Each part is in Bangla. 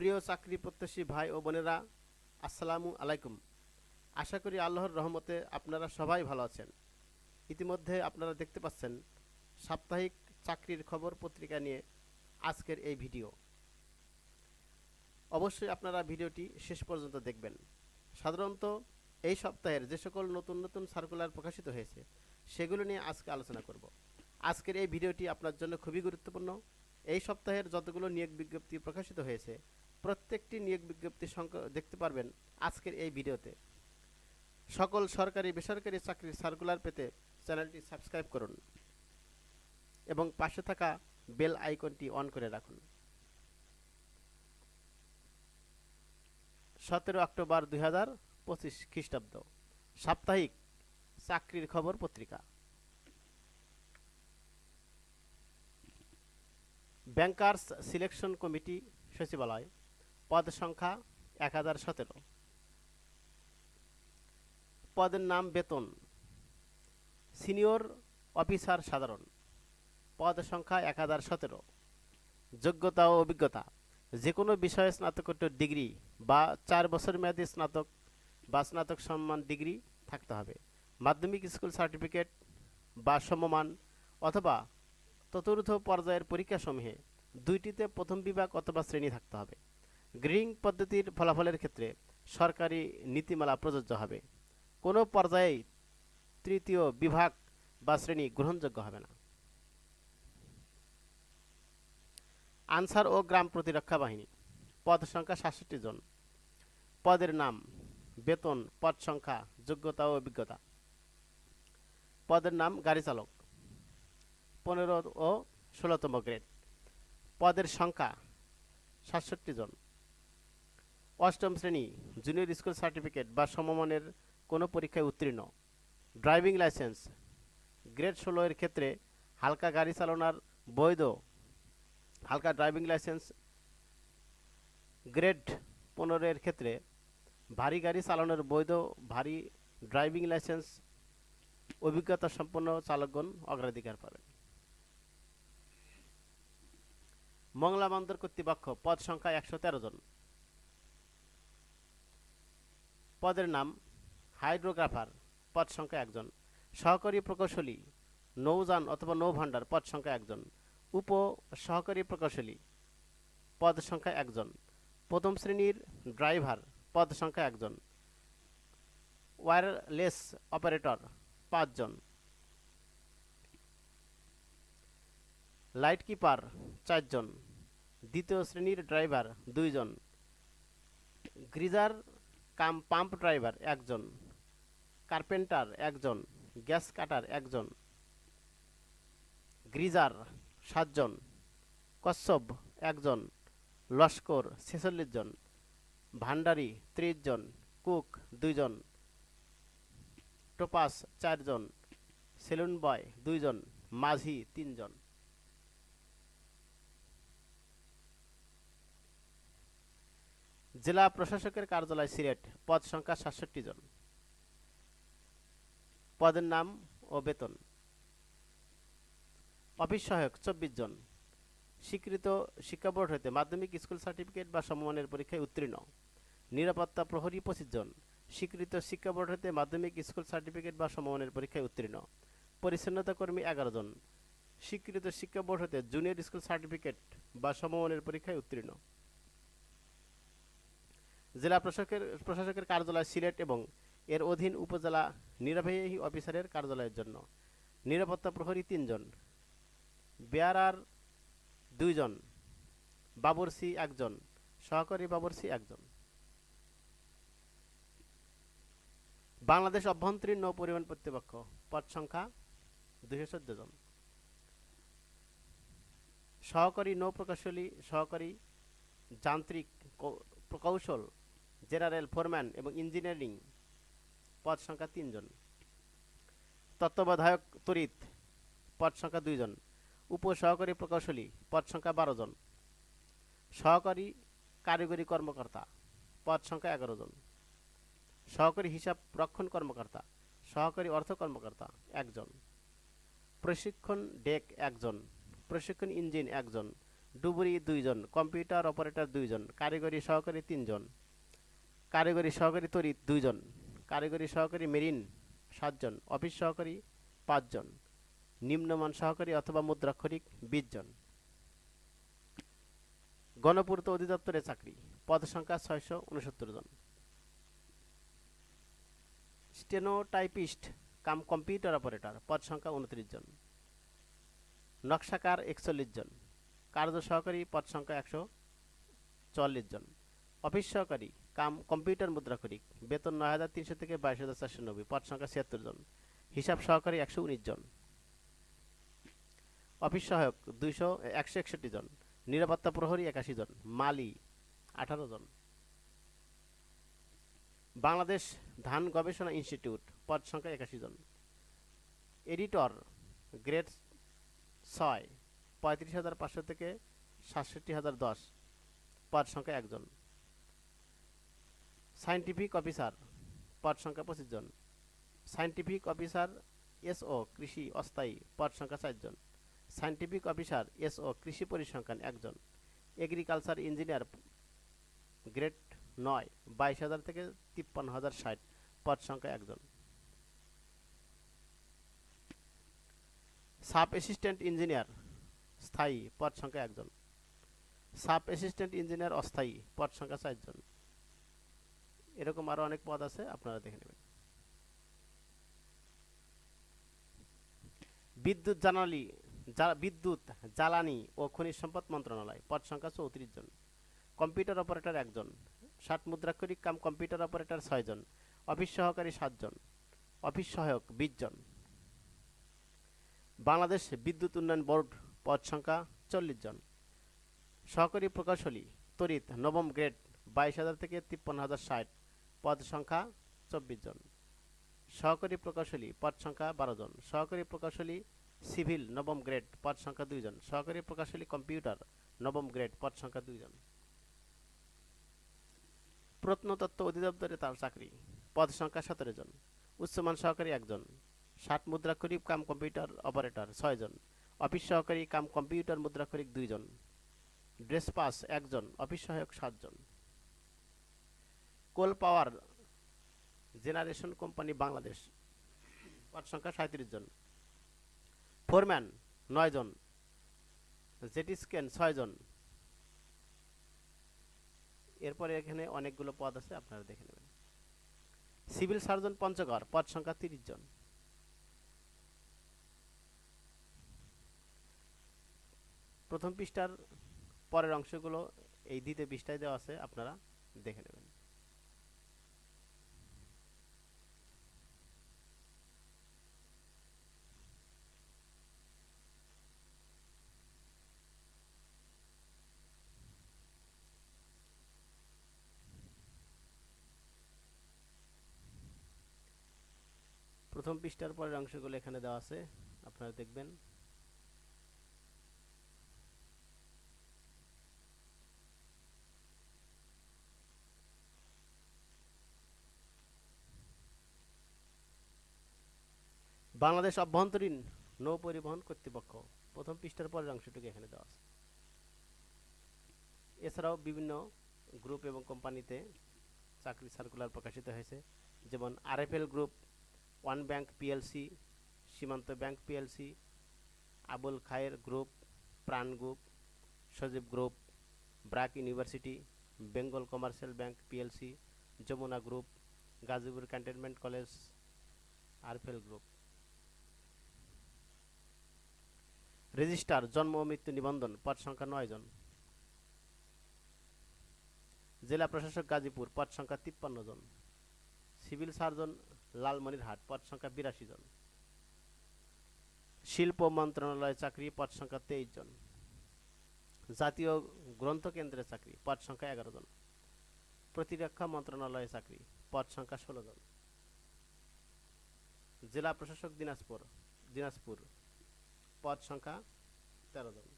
প্রিয় চাকরি প্রত্যাশী ভাই ও বোনেরা, আসসালামু আলাইকুম। আশা করি আল্লাহর রহমতে আপনারা সবাই ভালো আছেন। ইতিমধ্যে আপনারা দেখতে পাচ্ছেন সাপ্তাহিক চাকরির খবর পত্রিকা নিয়ে আজকের এই ভিডিও। অবশ্যই আপনারা ভিডিওটি শেষ পর্যন্ত দেখবেন। সাধারণত এই সপ্তাহের যে সকল নতুন নতুন সার্কুলার প্রকাশিত হয়েছে, সেগুলো নিয়ে আজকে আলোচনা করব। আজকের এই ভিডিওটি আপনার জন্য খুবই গুরুত্বপূর্ণ। এই সপ্তাহের যতগুলো নিয়োগ বিজ্ঞপ্তি প্রকাশিত হয়েছে প্রত্যেকটি নিয়োগ বিজ্ঞপ্তি দেখতে পারবেন আজকের এই ভিডিওতে। সকল সরকারি, বেসরকারি চাকরির সার্কুলার পেতে চ্যানেলটি সাবস্ক্রাইব করুন এবং পাশে থাকা বেল আইকনটি অন করে রাখুন। সতেরো অক্টোবর দুই হাজার পঁচিশ খ্রিস্টাব্দ, সাপ্তাহিক চাকরির খবর পত্রিকা। ব্যাংকার্স সিলেকশন কমিটি সচিবালয়। পদ সংখ্যা এক হাজার সতেরো। পদের নাম বেতন। সিনিয়র অফিসার সাধারণ। পদ সংখ্যা এক হাজার সতেরো। যোগ্যতা ও অভিজ্ঞতা। যে কোনো বিষয়ে স্নাতকোত্তর ডিগ্রি বা চার বছর মেয়াদী স্নাতক বা স্নাতক সম্মান ডিগ্রি থাকতে হবে। মাধ্যমিক স্কুল সার্টিফিকেট বা সমমান অথবা চতুর্থ পর্যায়ের পরীক্ষাসমূহে দুইটিতে প্রথম বিভাগ অথবা শ্রেণি থাকতে হবে। গ্রিং পদ্ধতির ফলাফলের ক্ষেত্রে সরকারি নীতিমালা প্রযোজ্য হবে। কোনো পর্যায়েই তৃতীয় বিভাগ বা শ্রেণি গ্রহণযোগ্য হবে না। আনসার ও গ্রাম প্রতিরক্ষা বাহিনী, পদ সংখ্যা সাতষট্টি জন। পদের নাম, বেতন, পদ সংখ্যা, যোগ্যতা ও অভিজ্ঞতা। পদের নাম, গাড়ি চালক। পনেরো ও ষোলোতম গ্রেড। পদের সংখ্যা সাতষট্টি জন। অষ্টম শ্রেণি জুনিয়র স্কুল সার্টিফিকেট বা সমমানের কোনো পরীক্ষায় উত্তীর্ণ। ড্রাইভিং লাইসেন্স গ্রেড ষোলো এর ক্ষেত্রে হালকা গাড়ি চালানোর বৈধ হালকা ড্রাইভিং লাইসেন্স গ্রেড পনেরো এর ক্ষেত্রে ভারী গাড়ি চালানোর বৈধ ভারী ড্রাইভিং লাইসেন্স অভিজ্ঞতা সম্পন্ন চালকগণ অগ্রাধিকার পাবেন। মংলা বন্দর কর্তৃপক্ষ পদ সংখ্যা একশো তেরো জন। পদের নাম হাইড্রোগ্রাফার, পদ সংখ্যা একজন। সহকারী প্রকৌশলী, নৌযান অথবা নৌভাণ্ডার, পদ সংখ্যা একজন। উপ সহকারী প্রকৌশলী, পদ সংখ্যা একজন। প্রথম শ্রেণির ড্রাইভার, পদ সংখ্যা একজন। ওয়্যারলেস অপারেটর, পাঁচজন। লাইট কিপার চারজন। দ্বিতীয় শ্রেণির ড্রাইভার, দুইজন। গ্রিজার কাম পাম্প ড্রাইভার একজন, কার্পেন্টার একজন, গ্যাস কাটার একজন, গ্রিজার সাতজন, কচ্ছপ একজন, লস্কর ছেচল্লিশ জন, ভান্ডারি ত্রিশ জন, কুক দুইজন টোপাস চারজন সেলুন বয় দুইজন মাঝি তিনজন জেলা প্রশাসকের কার্যালয় সিলেট, পদ সংখ্যা সাতষট্টি জন। পদের নাম ও বেতন। অফিস সহায়ক চব্বিশ জন। স্বীকৃত শিক্ষা বোর্ড হতে মাধ্যমিক স্কুল সার্টিফিকেট বা সমমানের পরীক্ষায় উত্তীর্ণ। নিরাপত্তা প্রহরী পঁচিশ জন। স্বীকৃত শিক্ষা বোর্ড হতে মাধ্যমিক স্কুল সার্টিফিকেট বা সমমানের পরীক্ষায় উত্তীর্ণ। পরিচ্ছন্নতা কর্মী এগারো জন। স্বীকৃত শিক্ষা বোর্ড হতে জুনিয়র স্কুল সার্টিফিকেট বা সমমানের পরীক্ষায় উত্তীর্ণ। জেলা প্রশাসকের প্রশাসকের কার্যালয় সিলেট এবং এর অধীন উপজেলা নির্বাহী অফিসারের কার্যালয়ের জন্য। নিরাপত্তা প্রহরী তিনজন। বেয়ারার দুইজন। বাবরসি একজন। সহকারী বাবরসি একজন। বাংলাদেশ অভ্যন্তরীণ নৌ পরিবহন কর্তৃপক্ষ। পদ সংখ্যা চোদ্দ জন। সহকারী নৌ প্রকৌশলী, সহকারী যান্ত্রিক প্রকৌশল জেনারেল ফোরম্যান এবং ইঞ্জিনিয়ারিং পদ সংখ্যা তিনজন। তত্ত্বাবধায়ক তড়িৎ পদ সংখ্যা দুইজন। উপ সহকারী প্রকৌশলী পদ সংখ্যা বারো জন সহকারী কারিগরি কর্মকর্তা পদ সংখ্যা এগারো জন সহকারী হিসাব রক্ষণ কর্মকর্তা, সহকারী অর্থ কর্মকর্তা একজন। প্রশিক্ষণ ডেক একজন। প্রশিক্ষণ ইঞ্জিন একজন। ডুবুরি দুইজন। কম্পিউটার অপারেটর দুইজন। কারিগরি সহকারী তিনজন। কারিগরি সহকারী তড়িৎ দুইজন, কারিগরি সহকারী মেরিন সাতজন, অফিস সহকারী পাঁচজন, নিম্নমান সহকারী অথবা মুদ্রাক্ষরিক বিশ জন গণপূর্ত অধিদপ্তরে চাকরি পদ সংখ্যা ছয়শো উনসত্তর জন। স্টেনোটাইপিস্ট কাম কম্পিউটার অপারেটর পদ সংখ্যা উনত্রিশ জন। নকশাকার একচল্লিশ জন। কার্য সহকারী পদ সংখ্যা একশো চুয়াল্লিশ জন। অফিস সহকারী কাম, কম্পিউটার মুদ্রাক্ষরিক বেতন নয় হাজার তিনশো থেকে বাইশ হাজার চারশো নব্বই, পদ সংখ্যা ছিয়াত্তর জন। হিসাব সহকারী একশো উনিশ জন। অফিস সহায়ক দুইশো একশো একষট্টি জন। নিরাপত্তা প্রহরী একাশি জন। মালি আঠারো জন। বাংলাদেশ ধান গবেষণা ইনস্টিটিউট, পদ সংখ্যা একাশি জন। এডিটর, গ্রেড ছয়, পঁয়ত্রিশ হাজার পাঁচশো থেকে সাতষট্টি হাজার দশ, পদ সংখ্যা একজন সায়েন্টিফিক অফিসার, পদ সংখ্যা পঁচিশ জন। সায়েন্টিফিক অফিসার, এসও, কৃষি অস্থায়ী, পদ সংখ্যা চারজন সায়েন্টিফিক অফিসার, এসও, কৃষি পরিসংখ্যান একজন এগ্রিকালচার ইঞ্জিনিয়ার, গ্রেড নয়, বাইশ হাজার থেকে তিপ্পান্ন হাজার ষাট, পদ সংখ্যা একজন সাব অ্যাসিস্ট্যান্ট ইঞ্জিনিয়ার, স্থায়ী, পদ সংখ্যা একজন সাব অ্যাসিস্ট্যান্ট ইঞ্জিনিয়ার অস্থায়ী, পদ সংখ্যা চারজন এরকম আরও অনেক পদ আছে, আপনারা দেখে নেবেন। বিদ্যুৎ জ্বালানি বিদ্যুৎ, জ্বালানি ও খনিজ সম্পদ মন্ত্রণালয়, পদ সংখ্যা চৌত্রিশ জন। কম্পিউটার অপারেটর একজন ষাট মুদ্রাক্ষরিক কাম কম্পিউটার অপারেটর ছয়জন অফিস সহকারী সাতজন অফিস সহায়ক বিশ জন। বাংলাদেশ বিদ্যুৎ উন্নয়ন বোর্ড, পদ সংখ্যা চল্লিশ জন। সহকারী প্রকৌশলী তরিত নবম গ্রেড বাইশ হাজার থেকে তিপ্পান্ন হাজার ষাট পদ সংখ্যা চব্বিশ জন। সহকারী প্রকৌশলী পদ সংখ্যা বারো জন। সহকারী প্রকৌশলী সিভিল নবম গ্রেড পদ সংখ্যা দুইজন সহকারী প্রকৌশলী কম্পিউটার নবম গ্রেড পদ সংখ্যা দুইজন প্রত্নতত্ত্ব অধিদপ্তরে তার চাকরি, পদ সংখ্যা সতেরো জন। উচ্চমান সহকারী একজন ষাট মুদ্রাক্ষরিক কাম কম্পিউটার অপারেটর ছয়জন অফিস সহকারী কাম কম্পিউটার মুদ্রাক্ষরিক দুইজন ড্রেস পাস একজন অফিস সহায়ক সাতজন coal power generation company Bangladesh. পদ সংখ্যা সাঁত্রিশ জন। ফোরম্যান নয় জন। জেটি স্ক্যান ছয় জন। এরপরে এখানে অনেকগুলো পদ আছে, আপনারা দেখে নেবেন। সিভিল সার্জন পঞ্চগড়, পদ সংখ্যা তিরিশ জন। প্রথম পৃষ্ঠার পরের অংশগুলো এই দ্বিতীয় পৃষ্ঠায় দেওয়া আছে, আপনারা দেখে নেবেন। প্রথম পৃষ্ঠার পরের অংশগুলো এখানে দেওয়া আছে। আপনারা দেখবেন। বাংলাদেশ অভ্যন্তরীণ নৌ পরিবহন কর্তৃপক্ষ, প্রথম পৃষ্ঠার পরের অংশটুকু এখানে দেওয়া আছে। এছাড়াও বিভিন্ন গ্রুপ এবং কোম্পানিতে চাকরি সার্কুলার প্রকাশিত হয়েছে, যেমন RFL group one bank PLC, Shimanto bank PLC, Abul Khair group, Pran group, Sajeeb group, BRAC university, Bengal commercial bank PLC, Jamuna group, Gazipur cantonment college, RFL group. Register জন্ম ও মৃত্যু নিবন্ধন, পদ সংখ্যা নয় জন। জেলা প্রশাসক গাজীপুর, পদ সংখ্যা তিপ্পান্ন জন। সিভিল সার্জন লালমনিরহাট পদ সংখ্যা বিরাশি জন। শিল্প মন্ত্রণালয় চাকরি, পদ সংখ্যা তেইশ জন। জাতীয় গ্রন্থ কেন্দ্রের চাকরি, পদ সংখ্যা এগারো জন। প্রতিরক্ষা মন্ত্রণালয়ে চাকরি, পদ সংখ্যা ষোলো জন। জেলা প্রশাসক দিনাজপুর দিনাজপুর, পদ সংখ্যা তেরো জন।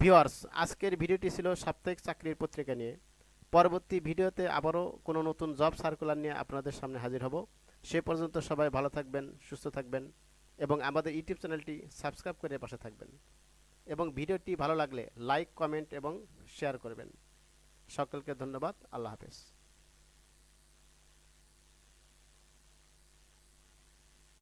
ভিওয়ার্স আজকের ভিডিওটি ছিল সাপ্তাহিক চাকরির পত্রিকা নিয়ে। পরবর্তী ভিডিওতে আবারও কোনো নতুন জব সার্কুলার নিয়ে আপনাদের সামনে হাজির হব। সে পর্যন্ত সবাই ভালো থাকবেন, সুস্থ থাকবেন এবং আমাদের ইউটিউব চ্যানেলটি সাবস্ক্রাইব করে পাশে থাকবেন এবং ভিডিওটি ভালো লাগলে লাইক, কমেন্ট এবং শেয়ার করবেন। সকলকে ধন্যবাদ, আল্লাহ হাফেজ।